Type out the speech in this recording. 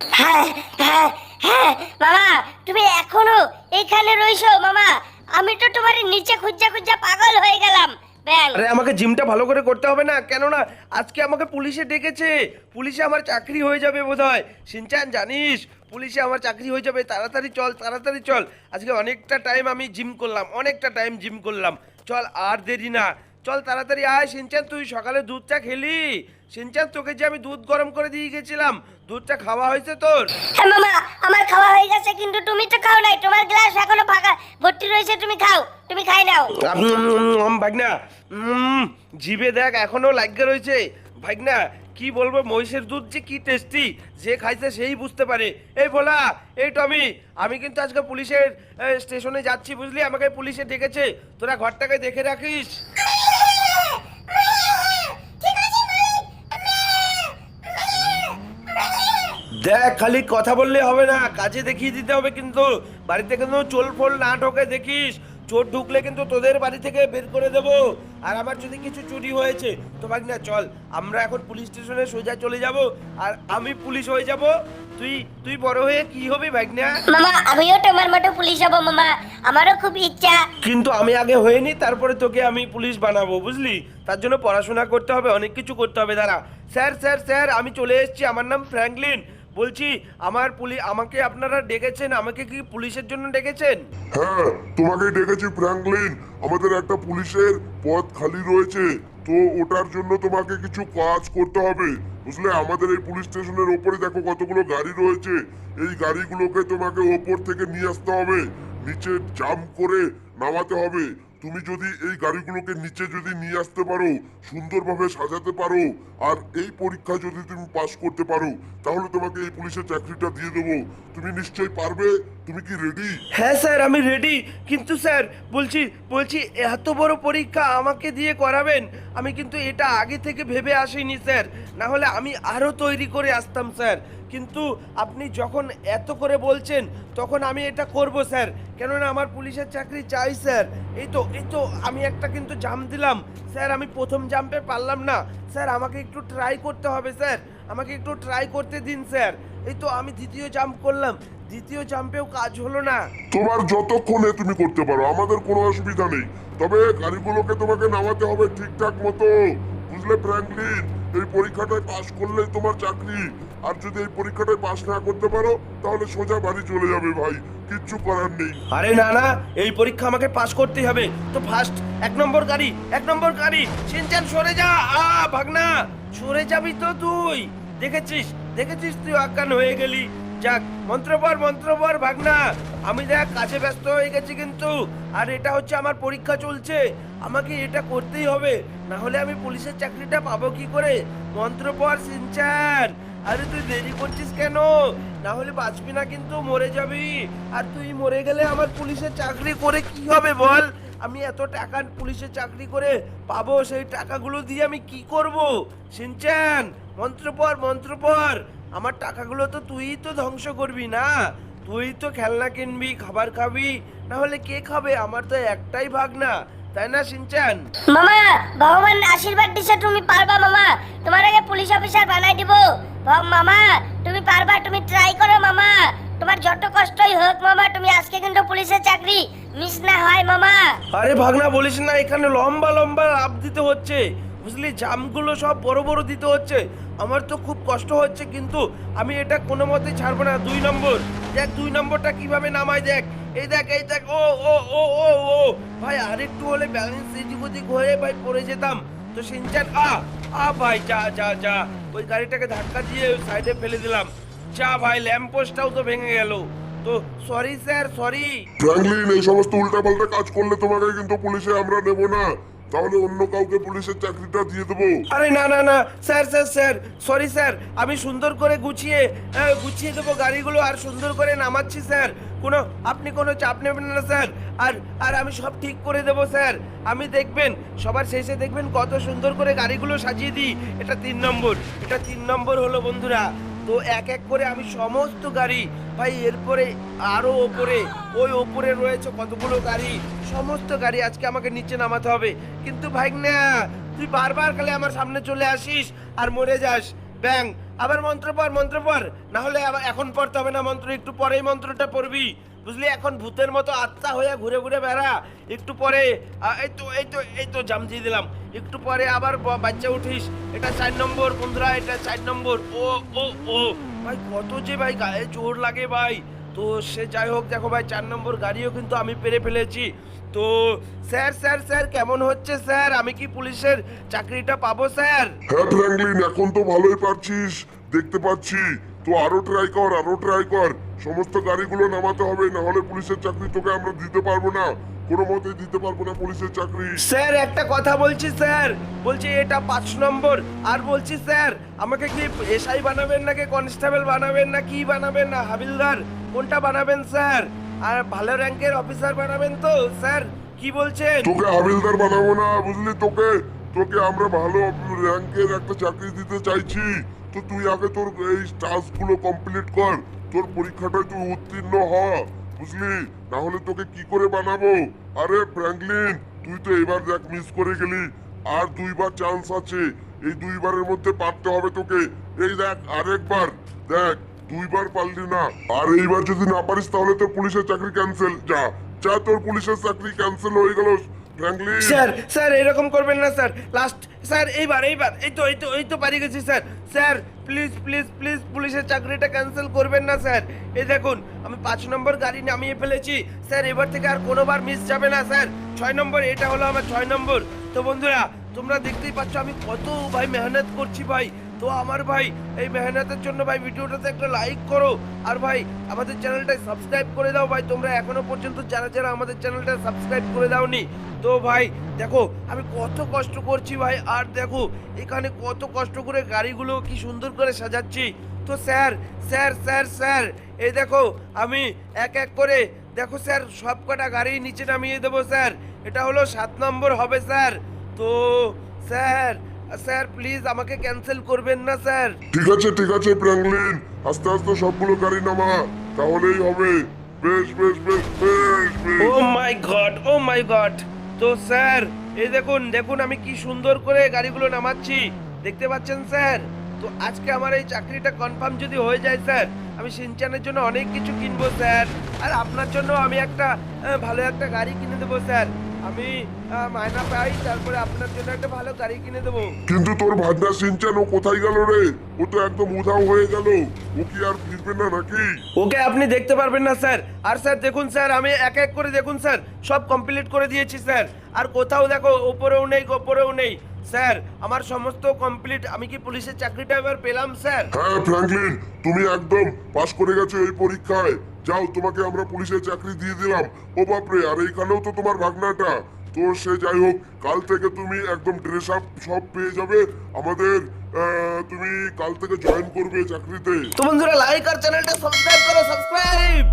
হ্যাঁ হ্যাঁ হ্যাঁ তুমি এখনও রইছো আমি তো তোমার নিচে পাগল হয়ে গেলাম। আমাকে জিমটা ভালো করে করতে হবে না? কেননা আজকে আমাকে পুলিশে ডেকেছে। পুলিশে আমার চাকরি হয়ে যাবে বোধহয়। জানিস? পুলিশে আমার চাকরি হয়ে যাবে। তাড়াতাড়ি চল তাড়াতাড়ি চল। আজকে অনেকটা টাইম আমি জিম করলাম, অনেকটা টাইম জিম করলাম। চল, আর দেরি না। চল তাড়াতাড়ি আয় সিনচান তুই সকালে দুধটা খেলি। সিনচান তোকে যে আমি দুধ গরম করে দিয়ে গেছিলাম দুধটা খাওয়া হয়েছে তোর? হ্যাঁ মামা আমার খাওয়া হয়ে গেছে কিন্তু তুমি তো খাও নাই তোমার গ্লাস এখনও ফাঁকা ভর্তি রয়েছে তুমি খাও তুমি খাই নাও। ভাগনা জিভে দেখ এখনও লাগিয়ে রয়েছে। ভাগনা কি বলব মহিষের দুধ যে কি টেস্টি যে খাইছে সেই বুঝতে পারে। এই বলা এই টমি আমি কিন্তু আজকে পুলিশের স্টেশনে যাচ্ছি বুঝলি? আমাকে পুলিশে ডেকেছে তোরা ঘরটাকে দেখে রাখিস। দেখ খালি কথা বললে হবে না কাজে দেখিয়ে দিতে হবে কিন্তু। বাড়িতে কিন্তু চোল ফোল না ঢোকে দেখিস? চোর ঢুকলে কিন্তু তোদের বাড়ি থেকে বের করে দেবো। আর আমার যদি কিছু চুরি হয়েছে তো ভাগ না চল আমরা এখন পুলিশ স্টেশনে সোজা চলে যাব আর আমি পুলিশ হয়ে যাব। তুই তুই বড় হয়ে কি হবি ভাগ না? মামা আমিও তোমার মতো পুলিশ হব মামা। আমারও খুব ইচ্ছা। কিন্তু আমি আগে হয়নি তারপরে তোকে আমি পুলিশ বানাবো বুঝলি? তার জন্য পড়াশোনা করতে হবে অনেক কিছু করতে হবে দাঁড়া। স্যার স্যার স্যার আমি চলে এসেছি আমার নাম ফ্র্যাঙ্কলিন। বলছি, আমার পুলিশ আমাকে আপনারা ডেকেছেন, আমাকে কি পুলিশের জন্য ডেকেছেন? হ্যাঁ তোমাকে ডেকেছি ফ্র্যাঙ্কলিন আমাদের একটা পুলিশের পদ খালি রয়েছে, তো ওটার জন্য তোমাকে কিছু কাজ করতে হবে। বুঝলে, আমাদের এই পুলিশ স্টেশনের ওপরে দেখো কতগুলো গাড়ি রয়েছে। এই গাড়িগুলোকে তোমাকে ওপর থেকে নিয়ে আসতে হবে, নিচে জাম্প করে নামাতে হবে। তুমি যদি এই গাড়িগুলোকে নিচে যদি নিয়ে আসতে পারো, সুন্দরভাবে সাজাতে পারো, আর এই পরীক্ষা যদি তুমি পাশ করতে পারো, তাহলে তোমাকে এই পুলিশের চাকরিটা দিয়ে দেবো। তুমি নিশ্চয়ই পারবে? তুমি কি রেডি হ্যাঁ স্যার, আমি রেডি কিন্তু স্যার, বলছি বলছি, এত বড় পরীক্ষা আমাকে দিয়ে করাবেন? আমি কিন্তু এটা আগে থেকে ভেবে আসিনি, স্যার। না হলে আমি আরও তৈরি করে আসতাম, স্যার। কিন্তু আপনি যখন এত করে বলছেন, তখন আমি এটা করব, স্যার। কেননা আমার পুলিশের চাকরি চাই, স্যার। এই তো এই তো, আমি একটা কিন্তু জাম দিলাম। স্যার, আমি প্রথম জাম্পে পারলাম না। স্যার, আমাকে একটু ট্রাই করতে হবে, স্যার। আমাকে একটু ট্রাই করতে দিন, স্যার। এই তো, আমি দ্বিতীয় জাম্প করলাম। দ্বিতীয় জাম্পেও কাজ হলো না। তোমার যতক্ষণে তুমি করতে পারো, আমাদের কোনো অসুবিধা নেই। তবে গাড়িগুলোকে তোমাকে নামাতে হবে ঠিকঠাক মতো, বুঝলে ফ্র্যাঙ্কলিন এই পরীক্ষাটায় পাশ করলেই তোমার চাকরি। আর যদি এই পরীক্ষাটায় পাশ না করতে পারো, তাহলে সোজা বাড়ি চলে যাবে ভাই। কিচ্ছু করার নেই। আরে না না, এই পরীক্ষা আমাকে পাশ করতেই হবে। তো ফার্স্ট এক নম্বর গাড়ি, এক নম্বর গাড়ি। সিনচান, সরে যা। আ, ভাগনা, সরে যাবি তো তুই। দেখেছিস দেখেছিস তুই আকান হয়ে গেলি। যাক মন্ত্রপর মন্ত্রপর ভাগনা। আমি দেখ, কাজে ব্যস্ত হয়ে গেছি কিন্তু। আর এটা হচ্ছে আমার পরীক্ষা চলছে। আমাকে এটা করতেই হবে। না হলে আমি পুলিশের চাকরিটা পাবো কি করে? মন্ত্রপর সিনচান আরে তুই দেরি করছিস কেন? না হলে বাঁচবি না কিন্তু, মরে যাবি। আর তুই মরে গেলে আমার পুলিশের চাকরি করে কি হবে বল? আমি এত টাকা পুলিশের চাকরি করে পাবো, সেই টাকাগুলো দিয়ে আমি কি করব? সিনচান মন্ত্রপর মন্ত্রপর আমার টাকাগুলো তো তুই তো ধ্বংস করবি না। তুই তো খেলনা কিনবি খাবার খাবি না হলে কে খাবে? আমার তো একটাই ভাগ না তাই না সিনচান? মামা ভগবান আশীর্বাদ দিছে তুমি পারবা মামা। তোমার আগে পুলিশ অফিসার বানাই দিব। মামা তুমি পারবা তুমি ট্রাই করো মামা। তোমার যত কষ্টই হোক মামা তুমি আজকে কিন্তু পুলিশের চাকরি মিস না হয় মামা। আরে ভাগনা বলিস না এখানে লম্বা লম্বা লাভ দিতে হচ্ছে। বুঝলি, জামগুলো সব বড় বড় দিতে হচ্ছে। আমার তো খুব কষ্ট হচ্ছে, কিন্তু আমি এটা কোনো মতে ছাড়বো না। দুই নম্বর, দেখ দুই নম্বরটা কীভাবে নামায়, দেখ। এই দেখ এই দেখ, ও ও ও ও ও। ভাই, আরেকটু হলে ব্যালেন্স এদিক ওদিক হয়ে ভাই পড়ে যেতাম। তো সিনচান, আ আ ভাই, যা যা যা। ওই গাড়িটাকে ধাক্কা দিয়ে সাইডে ফেলে দিলাম। যা ভাই ল্যাম্প পোস্টটাও তো ভেঙে গেল। তো সরি স্যার সরি ফ্র্যাঙ্কলিন এই সমস্ত উল্টাপাল্টা কাজ করলে তোমাকে কিন্তু পুলিশে আমরা নেব না। তাহলে অন্য কাউকে পুলিশের চাকরিটা দিয়ে দেবো। আরে না না না। Sir sir sir. Sorry sir. আমি সুন্দর করে গুছিয়ে গুছিয়ে দেবো গাড়িগুলো আর সুন্দর করে নামাচ্ছি, স্যার। কোনো, আপনি কোনো চাপ নেবেন না, স্যার। আর আর আমি সব ঠিক করে দেবো, স্যার। আমি দেখবেন, সবার শেষে দেখবেন কত সুন্দর করে গাড়িগুলো সাজিয়ে দিই। এটা তিন নম্বর। এটা তিন নম্বর হলো, বন্ধুরা, তো এক এক করে আমি সমস্ত গাড়ি ভাই, এরপরে আরও ওপরে, ওই ওপরে রয়েছে কতগুলো গাড়ি? সমস্ত গাড়ি আজকে আমাকে নিচে নামাতে হবে। কিন্তু ভাই না তুই বারবার খালি আমার সামনে চলে আসিস আর মরে যাস। ব্যাং, আবার মন্ত্র পর মন্ত্র পর। না হলে আবার এখন পড়তে হবে না মন্ত্র, একটু পরেই মন্ত্রটা পড়বি। বুঝলি, এখন ভূতের মতো আত্মা হয়ে ঘুরে ঘুরে বেড়া। একটু পরে এই তো এই তো এই তো, জাম দিয়ে দিলাম। একটু পরে আবার বাচ্চা উঠিস। এটা চার নম্বর, বন্ধুরা, এটা চার নম্বর। ও ও ও। ভাই, কত যে ভাই গায়ে জোর লাগে ভাই। তো সে যাই হোক, দেখো ভাই, চার নম্বর গাড়িও কিন্তু আমি পেরে ফেলেছি। তো স্যার স্যার স্যার, কেমন হচ্ছে স্যার? আমি কি পুলিশের চাকরিটা পাবো, স্যার? হ্যাঁ ফ্র্যাঙ্কলিন এখন তো ভালোই পারছিস। দেখতে পাচ্ছি। তো আরও ট্রাই কর, আরও ট্রাই কর। সমস্ত গাড়িগুলো নামাতে হবে, না হলে পুলিশের চাকরি তোকে আমরা দিতে পারব না। কোনো মতেই দিতে পারব না পুলিশের চাকরি। স্যার একটা কথা বলছি স্যার। বলছি এটা পাঁচ নম্বর। আর বলছি স্যার আমাকে কি এসআই বানাবেন নাকি কনস্টেবল বানাবেন না কি বানাবেন না হাবিলদার? কোনটা বানাবেন স্যার? আর ভালো র্যাঙ্কের অফিসার বানাবেন তো স্যার? কি বলছেন? তোকে হাবিলদার বানাবো না বুঝলি তোকে? তোকে আমরা ভালো র্যাঙ্কের একটা চাকরি দিতে চাইছি। তো তুই আগে তোর এই টাস্কগুলো কমপ্লিট কর। তোর পরীক্ষাটায় তুই উত্তীর্ণ হ। বুঝলি? না হলে তোকে কি করে বানাবো? আরে, ফ্র্যাঙ্কলিন, তুই তো এবার দেখ মিস করে গেলি। আর দুইবার চান্স আছে। এই দুইবারের মধ্যে পারতে হবে তোকে। এই দেখ, আরেকবার। দেখ, দুইবার পারলি না। আর এইবার যদি না পারিস, তাহলে তোর পুলিশের চাকরি ক্যান্সেল যা যা তোর পুলিশের চাকরি ক্যান্সেল হয়ে গেল, ফ্র্যাঙ্কলিন। স্যার স্যার, এরকম করবেন না, স্যার। লাস্ট স্যার, এইবার এইবার। এই তো এই তো এই তো পারি গেছি, sir. Sir please please please পুলিশের চাকরিটা ক্যান্সেল করবেন না স্যার এই দেখুন, আমি পাঁচ নম্বর গাড়ি নামিয়ে ফেলেছি। স্যার এবার থেকে আর কোনোবার মিস যাবে না স্যার ছয় নম্বর, এটা হলো আমার ছয় নম্বর। তো বন্ধুরা, তোমরা দেখতেই পাচ্ছ আমি কত ভাই মেহনত করছি, ভাই। তো আমার ভাই, এই মেহনতের জন্য ভাই ভিডিওটাতে একটা লাইক করো। আর ভাই, আমাদের চ্যানেলটা সাবস্ক্রাইব করে দাও ভাই। তোমরা এখনও পর্যন্ত যারা যারা আমাদের চ্যানেলটা সাবস্ক্রাইব করে দাওনি, তো ভাই, দেখো, আমি কত কষ্ট করছি ভাই। আর দেখো, এখানে কত কষ্ট করে গাড়িগুলো কি সুন্দর করে সাজাচ্ছি। তো স্যার স্যার স্যার স্যার, এই দেখো, আমি এক এক করে, দেখো স্যার সব কটা গাড়ি নিচে নামিয়ে দেবো, স্যার। এটা হলো সাত নম্বর হবে, স্যার। তো, স্যার স্যার প্লিজ আমাকে ক্যান্সেল করবেন না স্যার। ঠিক আছে ঠিক আছে ফ্র্যাঙ্কলিন আস্তে আস্তে সবগুলো গাড়ি নামা। তাহলেই হবে। বেশ বেশ বেশ বেশ oh my god oh my god তো স্যার এই দেখুন দেখুন আমি কি সুন্দর করে গাড়িগুলো নামাচ্ছি। দেখতে পাচ্ছেন স্যার? তো আজকে আমার এই চাকরিটা কনফার্ম যদি হয়ে যায় স্যার আমি সিনচানের জন্য অনেক কিছু কিনবো স্যার। আর আপনার জন্য আমি একটা ভালো একটা গাড়ি কিনে দেবো স্যার। আমি মায়না পাই তারপরে আপনার জন্য একটা ভালো গাড়ি কিনে দেবো। কিন্তু তোর ভাগনা সিনচান ও কোথায় গেল রে? ও তো একদম উধাও হয়ে গেল। ও কি আর ফিরবে না নাকি? ওকে আপনি দেখতে পারবেন না স্যার। আর স্যার দেখুন স্যার আমি এক এক করে দেখুন স্যার। সব কমপ্লিট করে দিয়েছি স্যার। আর কোথাও দেখো ওপরেও নেই গোপরেও নেই। স্যার আমার সমস্ত কমপ্লিট আমি কি পুলিশের চাকরিটা এবার পেলাম স্যার? হ্যাঁ ফ্র্যাঙ্কলিন তুমি একদম পাশ করে গেছো এই পরীক্ষায়। যাও, তোমাকে আমরা পুলিশের চাকরি দিয়ে দিলাম। ও বাপরে, আর এইখানেও তো তোমার ভাগনাটা। তো সে যাই হোক, কাল থেকে তুমি একদম ড্রেস আপ সব পেয়ে যাবে। আমাদের তুমি কাল থেকে জয়েন করবে চাকরিতে। তো বন্ধুরা লাইক আর চ্যানেলটা সাবস্ক্রাইব করো সাবস্ক্রাইব